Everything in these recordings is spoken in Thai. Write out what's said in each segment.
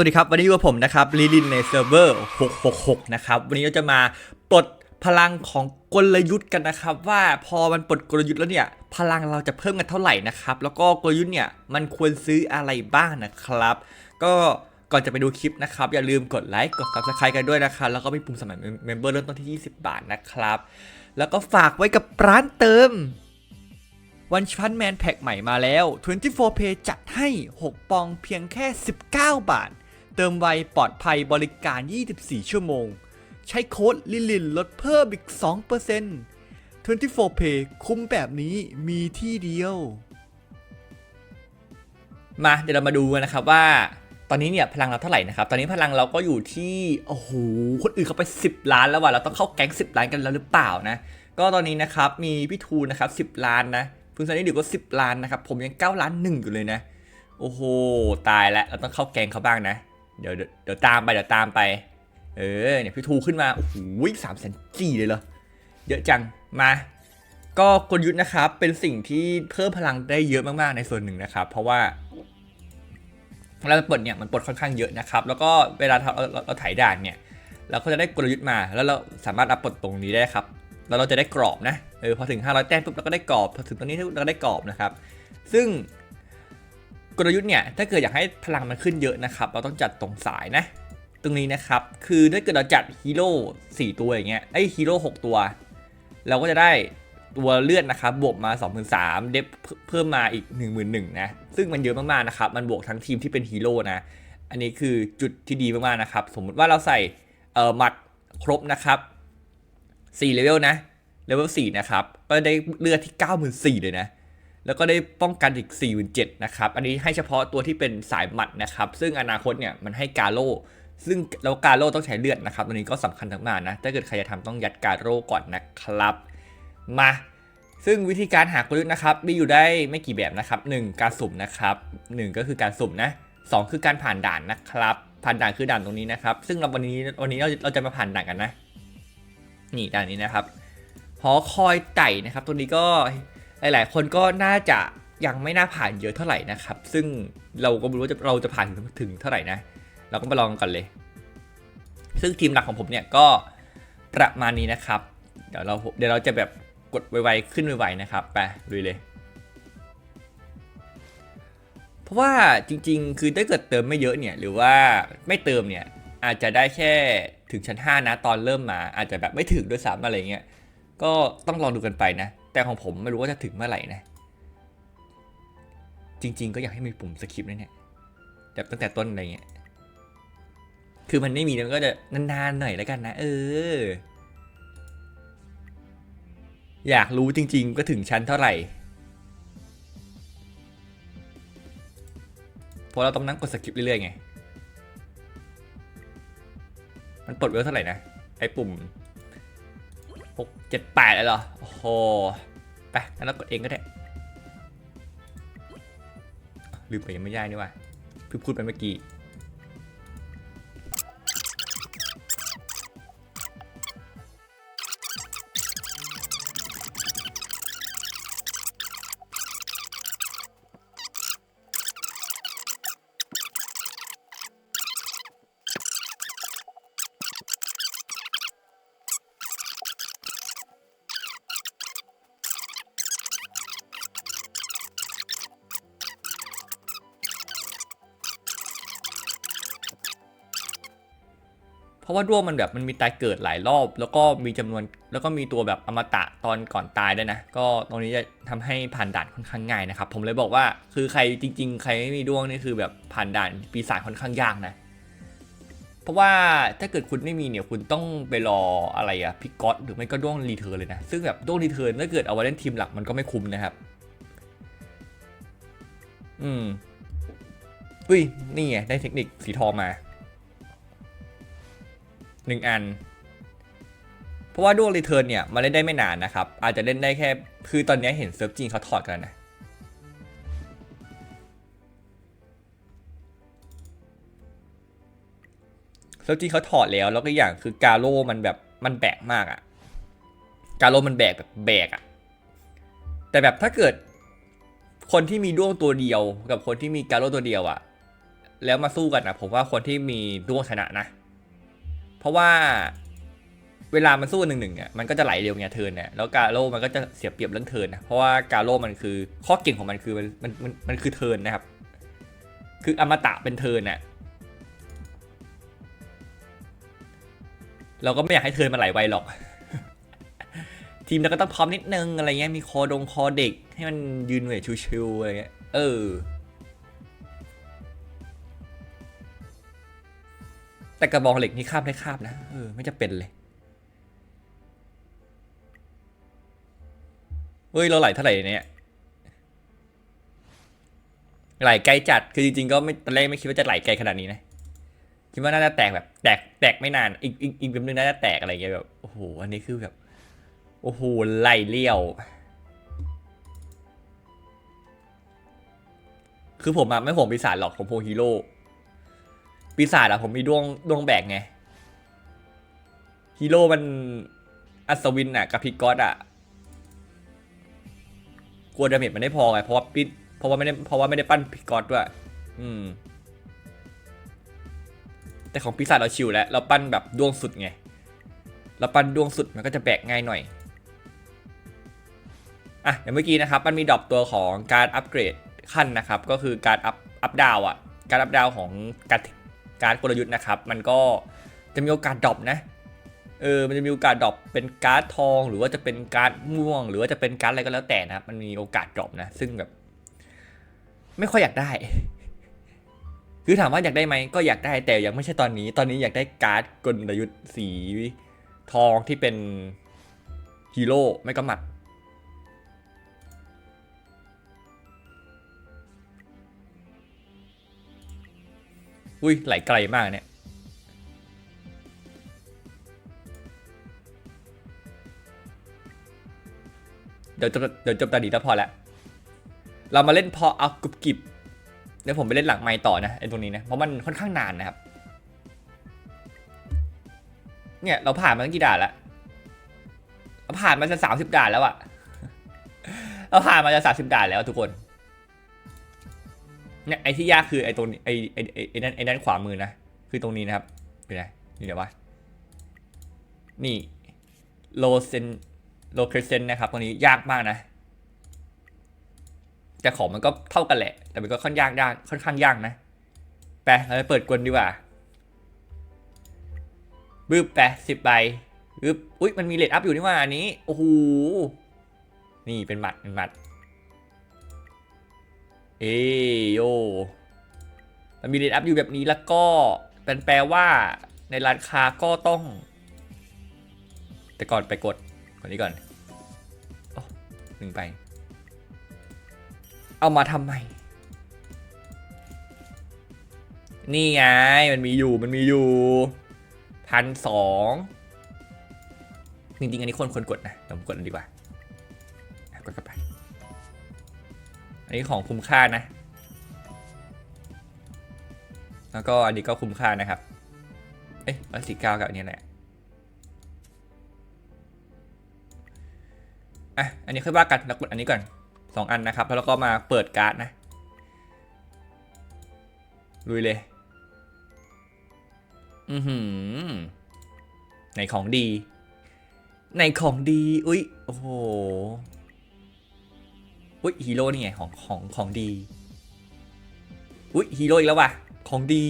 วัสดีครับ วันนี้อยู่กับผมนะครับลีลินในเซิร์ฟเวอร์ 666 นะครับ วันนี้เราจะมาปลดพลังของกลยุทธ์กันนะครับ ว่าพอมันปลดกลยุทธ์แล้วเนี่ย พลังเราจะเพิ่มกันเท่าไหร่นะครับ แล้วก็กลยุทธ์เนี่ยมันควรซื้ออะไรบ้างนะครับ ก็ก่อนจะไปดูคลิปนะครับ อย่าลืมกดไลค์กด subscribe กันด้วยนะครับ แล้วก็มีปุ่มสมัครเมมเบอร์เริ่มต้นที่ 20 บาทนะครับ แล้วก็ฝากไว้กับร้านเติมวันชันแมนแพ็กใหม่มาแล้ว 24 Pay จัดให้ 6 ปองเพียงแค่ 19 บาท เติมไวปลอดภัยบริการ 24 ชั่วโมง ใช้โค้ดลิลินลดเพิ่มอีก 2% 24 Pay คุ้มแบบนี้มีที่เดียว มาเดี๋ยวเรามาดูกันนะครับว่าตอนนี้เนี่ยพลังเราเท่าไหร่นะครับ ตอนนี้พลังเราก็อยู่ที่ โอ้โห คนอื่นเขาไป 10 ล้านแล้วว่ะ เราต้องเข้าแก๊ง 10 ล้านกันแล้วหรือเปล่านะ ก็ตอนนี้นะครับมีพี่ทูนะครับ 10 ล้านนะพึ่งซันนี่เดี๋ยวก็ 10 ล้านนะครับ ผมยัง 9 ล้านหนึ่งอยู่เลยนะ โอ้โห ตายแล้ว เราต้องเข้าแก๊งเขาบ้างนะ เดี๋ยวเดี๋ยวตามไปเดี๋ยวตามไป เออเนี่ยพี่ทูขึ้นมาโอ้โหสามแสนจีเลยเหรอเยอะจังมาก็กลยุทธ์นะครับเป็นสิ่งที่เพิ่มพลังได้เยอะมากๆในส่วนหนึ่งนะครับ เพราะว่าเวลาปลดเนี่ยมันปลดค่อนข้างเยอะนะครับ แล้วก็เวลาเราเราเราถ่ายด่านเนี่ย เราก็จะได้กลยุทธ์มาแล้วเราสามารถรับปลดตรงนี้ได้ครับ แล้วเราจะได้กรอบนะเออพอถึง 500 แต้มปุ๊บเราก็ได้กรอบพอถึงตรงนี้เราก็ได้กรอบนะครับ ซึ่ง กลยุทธ์เนี่ยถ้าเกิดอยากให้พลังมันขึ้นเยอะนะครับเราต้องจัดตรงสายนะ ตรงนี้นะครับคือถ้าเกิดเราจัดฮีโร่4ตัวอย่างเงี้ยไอฮีโร่6ตัว เราก็จะได้ตัวเลือดนะครับบวกมา 23,000เดฟเพิ่มมาอีก 11,000นะซึ่งมันเยอะมากๆนะครับมันบวกทั้งทีมที่เป็นฮีโร่นะอันนี้คือจุดที่ดีมากๆนะครับสมมุติว่าเราใส่เอ่อหมัดครบนะครับ4เลเวลนะเลเวล4นะครับก็ได้เลือดที่ 94,000เลยนะ แล้วก็ได้ป้องกันอีก47,000นะครับ อันนี้ให้เฉพาะตัวที่เป็นสายหมัดนะครับ ซึ่งอนาคตเนี่ยมันให้กาโลซึ่งแล้วกาโลต้องใช้เลือดนะครับ ตัวนี้ก็สำคัญมากๆนะ ถ้าเกิดใครจะทำต้องยัดกาโลก่อนนะครับ มา ซึ่งวิธีการหากลยุทธ์นะครับ มีอยู่ได้ไม่กี่แบบนะครับ 1. การสุ่มนะครับ 1 ก็คือการสุ่มนะ 2 คือการผ่านด่านนะครับ ผ่านด่านคือด่านตรงนี้นะครับ ซึ่งเราวันนี้วันนี้เราเราจะมาผ่านด่านกันนะ นี่ด่านนี้นะครับ หอคอยไต่นะครับ ตัวนี้ก็ หลาย ๆ คนก็น่าจะยังไม่น่าผ่านเยอะเท่าไหร่นะครับ ซึ่งเราก็ไม่รู้ว่าจะเราจะผ่านถึงถึงเท่าไหร่นะ เราก็มาลองกันเลย ซึ่งทีมหลักของผมเนี่ยก็ประมาณนี้นะครับ เดี๋ยวเราเดี๋ยวเราจะแบบกดไวๆขึ้นไวๆนะครับไปลุยเลย เพราะว่าจริง ๆ คือถ้าเกิดเติมไม่เยอะเนี่ยหรือว่าไม่เติมเนี่ยอาจจะได้แค่ถึงชั้น 5 นะตอนเริ่มมาอาจจะแบบไม่ถึงด้วยซ้ำอะไรเงี้ยก็ต้องลองดูกันไปนะ แต่ของผมไม่รู้ว่าจะถึงเมื่อไหร่นะ จริง ๆ ก็อยากให้มีปุ่มสคริปต์นะเนี่ยแบบตั้งแต่ต้นอะไรเงี้ย คือมันไม่มีมันก็จะนานๆหน่อยแล้วกันนะ เออ อยากรู้จริง ๆ ก็ถึงชั้นเท่าไหร่พราะเราต้องนั่งกดสคริปต์เรื่อยๆไง มันปลดเวลเท่าไหร่นะ ไอ้ปุ่ม หกเจ็ดแปดเลยเหรอ โอ้โห ไปงั้นเรากดเองก็ได้ ลืมไปยังไม่ได้นี่ว่าพิ่พูดไปเมื่อกี้ ราะว่าด้วงมันแบบมันมีตายเกิดหลายรอบ แล้วก็มีจำนวนแล้วก็มีตัวแบบอมตะตอนก่อนตายด้วยนะ ก็ตรงนี้จะทำให้ผ่านด่านค่อนข้างง่ายนะครับ ผมเลยบอกว่าคือใครจริง ๆ ใครไม่มีด้วงนี่คือแบบผ่านด่านปีศาจค่อนข้างยากนะ เพราะว่าถ้าเกิดคุณไม่มีเนี่ยคุณต้องไปรออะไรอะพิกอตหรือไม่ก็ด้วงรีเทิร์นเลยนะ ซึ่งแบบด้วงรีเทิร์นถ้าเกิดเอาไว้เล่นทีมหลักมันก็ไม่คุ้มนะครับ อืม อุ้ยนี่ไงได้เทคนิคสีทองมา หนึ่งอัน เพราะว่าด้วงรีเทิร์นเนี่ยมาเล่นได้ไม่นานนะครับ อาจจะเล่นได้แค่ คือตอนนี้เห็นเซิร์ฟจีนเขาถอดกันนะเซิร์ฟจีนเขาถอดแล้วแล้วก็อย่างคือกาโลมันแบบมันแบกมากอะกาโลมันแบกแบบแบกอะแต่แบบถ้าเกิดคนที่มีด้วงตัวเดียวกับคนที่มีกาโลตัวเดียวอะแล้วมาสู้กันนะผมว่าคนที่มีดวงชนะนะ เพราะว่าเวลามันสู้หนึ่งหนึ่งอะมันก็จะไหลเร็วไงเทินเนี่ยแล้วกาโร่มันก็จะเสียเปรียบเรื่องเทินนะเพราะว่ากาโร่มันคือข้อเก่งของมันคือมันมันมันคือเทินนะครับ คืออมตะเป็นเทิร์นน่ะเราก็ไม่อยากให้เทินมันไหลไวหรอก ทีมเราก็ต้องพร้อมนิดนึงอะไรเงี้ยมีคอดงคอเด็ก ให้มันยืนเวทชิวๆอะไรเงี้ยเออ แต่กระบองเหล็กนี่ข้ามได้ข้ามนะเออไม่จะเป็นเลยเฮ้ยเราไหลเท่าไหร่เนี่ยไหลไกลจัดคือจริงๆก็ไม่ตอนแรกไม่คิดว่าจะไหลไกลขนาดนี้นะคิดว่าน่าจะแตกแบบ แตกแตกไม่นานอีกอีกอีกแบบนึงน่าจะแตกอะไรเงี้ยแบบโอ้โหอันนี้คือแบบโอ้โหไหลเลี้ยว คือผมอะไม่ผมปีศาจหรอกผมโพฮีโร่ ปีศาจอะผมมีดวงดวงแบกไงฮีโร่มันอัศวินอะกับพิกอตอะกลัวดาเมจมันได้พอไงเพราะว่าปิดเพราะว่าไม่ได้เพราะว่าไม่ได้ปั้นพิกอตด้วย อืม แต่ของปีศาจเราชิวแล้ว เราปั้นแบบดวงสุดไงเราปั้นดวงสุดมันก็จะแบกง่ายหน่อยอะอย่างเมื่อกี้นะครับมันมีดรอปตัวของการอัปเกรดขั้นนะครับ ก็คือการอัพอัพดาวอะการอัพดาวของการ การกลยุทธ์นะครับ มันก็จะมีโอกาสดรอปนะ เออ มันจะมีโอกาสดรอปเป็นการ์ดทอง หรือว่าจะเป็นการ์ดม่วง หรือว่าจะเป็นการ์ดอะไรก็แล้วแต่นะครับ มันมีโอกาสดรอปนะ ซึ่งแบบ ไม่ค่อยอยากได้ คือถามว่าอยากได้ไหมก็อยากได้ แต่ยังไม่ใช่ตอนนี้ ตอนนี้อยากได้การ์ดกลยุทธ์สีทองที่เป็นฮีโร่ไม่ก็หมัด อุ้ยไหลไกลมากเนี่ย เดี๋ยวจบเดี๋ยวจบตาดีแล้วพอละเรามาเล่นพอเอากรุบกริบเดี๋ยวผมไปเล่นหลังไม้ต่อนะไอ้ตรงนี้นะ เพราะมันค่อนข้างนานนะครับ เนี่ยเราผ่านมาตั้งกี่ด่านแล้วเราผ่านมาจะสามสิบด่านแล้วอะเราผ่านมาจะสามสิบด่านแล้วทุกคน เนี่ยไอ้ที่ยากคือไอ้ตรงนี้ไอ้ไอ้ไอ้นั่นไอ้นั่นขวามือนะคือตรงนี้นะครับเป็นไงนี่เดี๋ยววะนี่โลเซนโลเคเซนนะครับตรงนี้ยากมากนะแต่ของมันก็เท่ากันแหละ แต่มันก็ค่อนยากยากค่อนข้างยากนะไปเราไปเปิดกลดีกว่าบึ้บไปสิบใบบึ้บอุ้ยมันมีเลดอัพอยู่นี่ว่าอันนี้โอ้โหนี่เป็นหมัดเป็นหมัด เอโยมันมีเลนอัพอยู่แบบนี้แล้วก็เป็นแปลว่าในร้านค้าก็ต้อง แต่ก่อนไปกดก่อนนี้ก่อนโอ้หนึ่งไป เอามาทำไม นี่ไง มันมีอยู่มันมีอยู่พันสองจริงๆ อันนี้คนคนกดนะเดี๋ยวผมกดอันดีกว่ากดเข้าไป อันนี้ของคุ้มค่านะ แล้วก็อันนี้ก็คุ้มค่านะครับ เอ๊ะร้อยสี่เก้ากับอันนี้แหละ อะ อันนี้ค่อยว่ากันเรากดอันนี้ก่อนสองอันนะครับ แล้วก็มาเปิดการ์ดนะ ลุยเลย อือหือในของดี ในของดี อุ้ยโอ้โห อุ้ยฮีโร่นี่ไงของของของดี อุ้ยฮีโร่อีกแล้วว่ะ ของดี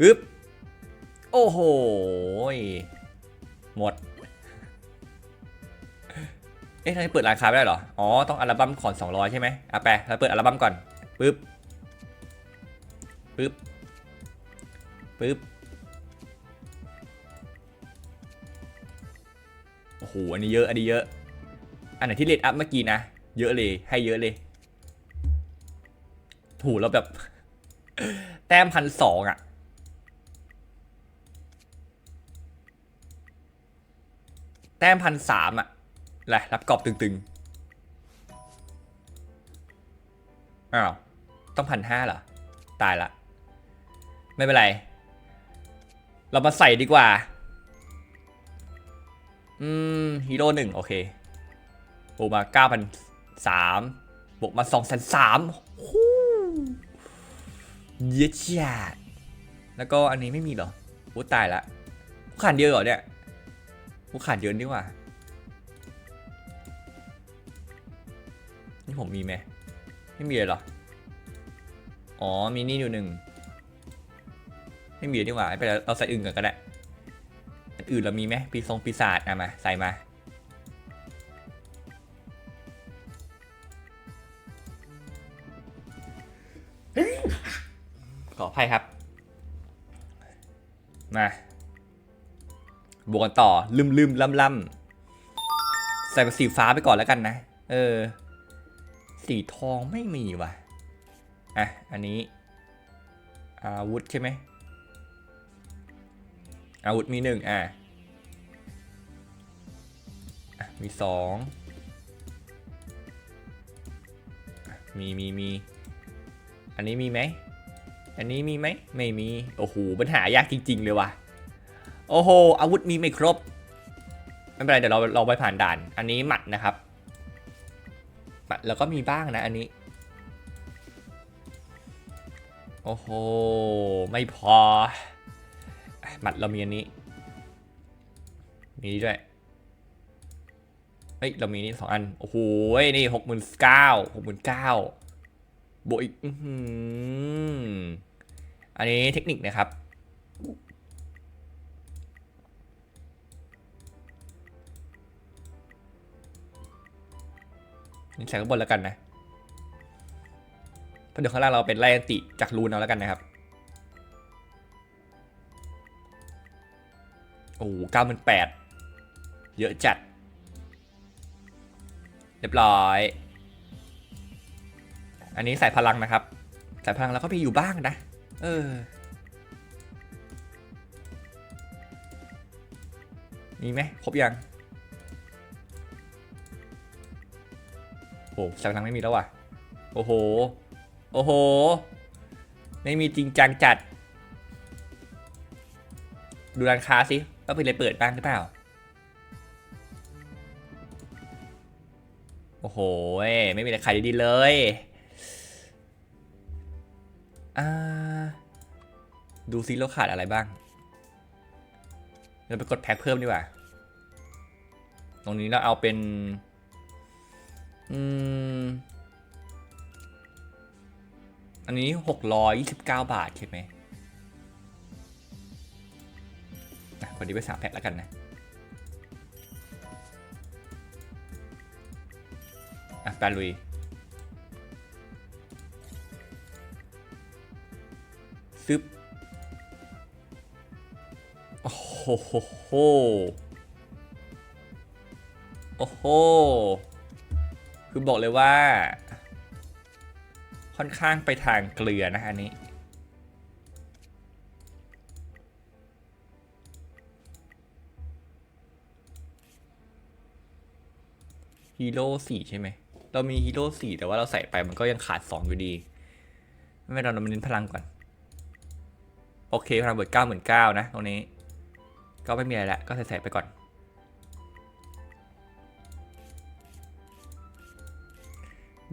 ฮึบโอ้โห หมด เอ๊ะทำไมเปิดราคาไม่ได้หรอ อ๋อ ต้องอัลบั้มก่อน200 ใช่ไหมอะไปเราเปิดอัลบั้มก่อนปึ๊บปึ๊บปึ๊บโอ้โห อันนี้เยอะ อันนี้เยอะ อันไหนที่เลดอัพเมื่อกี้นะ เยอะเลย ให้เยอะเลย ถูแล้วแบบ แต้มพันสองอะแต้มพันสามอะแหละรับกรอบตึงๆ อ้าว ต้องพันห้าเหรอ ตายละ ไม่เป็นไร เรามาใส่ดีกว่า อืม ฮีโร่หนึ่งโอเค บวกมา 9,003บวกมา 2,003ฮู้เยอะจัดแล้วก็อันนี้ไม่มีเหรอโอ้ตายละกูขาดเยอะเหรอเนี่ยกูขาดเยอะดีกว่า นี่ผมมีไหมไม่มีเลยเหรอ อ๋อ มีนี่อยู่หนึ่ง ไม่มีดีกว่าไปเราใส่อื่นกันก็ได้อันอื่นเรามีไหมปีทรงปีศาจอะมา ใส่มา วกกันต่อลืมลืมล่ำล่ำใส่เป็นสีฟ้าไปก่อนแล้วกันนะ เออ สีทองไม่มีว่ะ อะ อันนี้ อาวุธใช่ไหม อาวุธมีหนึ่งอะ มีสองมีมีมี อันนี้มีไหม อันนี้มีไหม ไม่มี โอ้โห ปัญหายากจริง ๆ เลยว่ะ โอ้โห อาวุธมีไม่ครบ ไม่เป็นไร เดี๋ยวเราเราไปผ่านด่าน อันนี้หมัดนะครับหมัดแล้วก็มีบ้างนะอันนี้ โอ้โห ไม่พอ หมัดเรามีอันนี้ มีด้วยเฮ้ย เรามีนี่สองอัน โอ้โห นี่หกหมื่นเก้าหกหมื่นเก้าบวกอีกอันนี้เทคนิคนะครับ นี่ใส่ข้างบนแล้วกันนะเพราะเดี๋ยวข้างล่างเราเป็นไล่อันติจากรูนเอาแล้วกันนะครับโอ้เก้ามันแปดเยอะจัด เรียบร้อย อันนี้ใส่พลังนะครับ ใส่พลังแล้วก็มีอยู่บ้างนะ เออ มีไหมครบยัง โอ้ใส่พลังไม่มีแล้วว่ะ โอ้โห โอ้โห ไม่มีจริงจังจัด ดูร้านค้าสิว่าเป็นอะไรเปิดบ้างหรือเปล่า โอ้โห ไม่มีอะไรขายดีๆเลยดูซิเราขาดอะไรบ้าง เราไปกดแพ็คเพิ่มดีกว่า ตรงนี้เราเอาเป็น อืม อันนี้629บาทใช่ไหมอะคนนี้ไปสามแพ็คแล้วกันนะ อะ แปลุยซึบโอ้โหโอ้โห คือบอกเลยว่า ค่อนข้างไปทางเกลือนะอันนี้ฮีโร่สี่ใช่ไหม เรามีฮีโร่สี่แต่ว่าเราใส่ไปมันก็ยังขาดสองอยู่ดี ไม่เป็นไรเราเน้นพลังก่อน โอเค พลังเบิดเก้าหมื่นเก้านะ ตรงนี้ ก็ไม่มีอะไรละก็ใส่ใส่ไปก่อน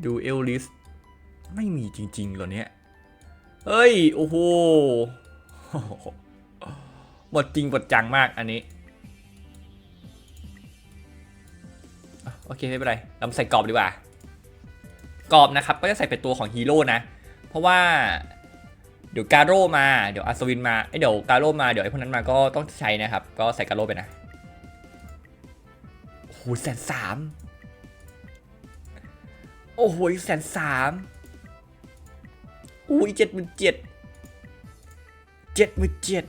ดูเอลลิสไม่มีจริงๆเหรอเนี่ยเฮ้ย โอ้โหหมดจริงหมดจังมากอันนี้ โอเค ไม่เป็นไรเราใส่กรอบดีกว่า กรอบนะครับ ก็จะใส่เป็นตัวของฮีโร่นะ เพราะว่าเดี๋ยวการโร่มา เดี๋ยวอัศวินมาไอเดี๋ยวการโร่มาเดี๋ยวไอพวกนั้นมาก็ต้องใช้นะครับ ก็ใส่การโร่ไปนะโอ้โหแสนสาม โอ้โหแสนสามอุ้ยเจ็ดหมื่นเจ็ดเจ็ดหมื่นเจ็ด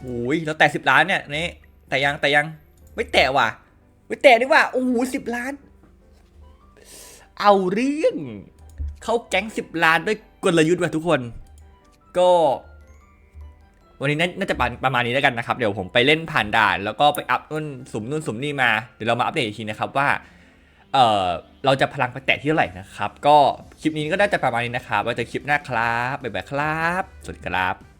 โอ้ยเราแตะสิบล้านเนี่ยนี่แต่ยังแต่ยังไม่แตะว่ะ ไม่แตะดีกว่าโอ้โหสิบล้าน เอาเรื่อง เข้าแก๊งสิบล้านด้วยกลยุทธ์ว่ะทุกคน ก็ วันนี้น่าน่าจะประมาณนี้แล้วกันนะครับ เดี๋ยวผมไปเล่นผ่านด่าน แล้วก็ไปอัพนู่นสุ่มนู่นสุ่มนี่มา เดี๋ยวเรามาอัปเดตอีกทีนะครับว่า เอ่อ เราจะพลังไปแตะที่เท่าไหร่นะครับ ก็คลิปนี้ก็ได้จะประมาณนี้นะครับไว้เจอคลิปหน้าครับบ๊ายบายครับ สวัสดีครับ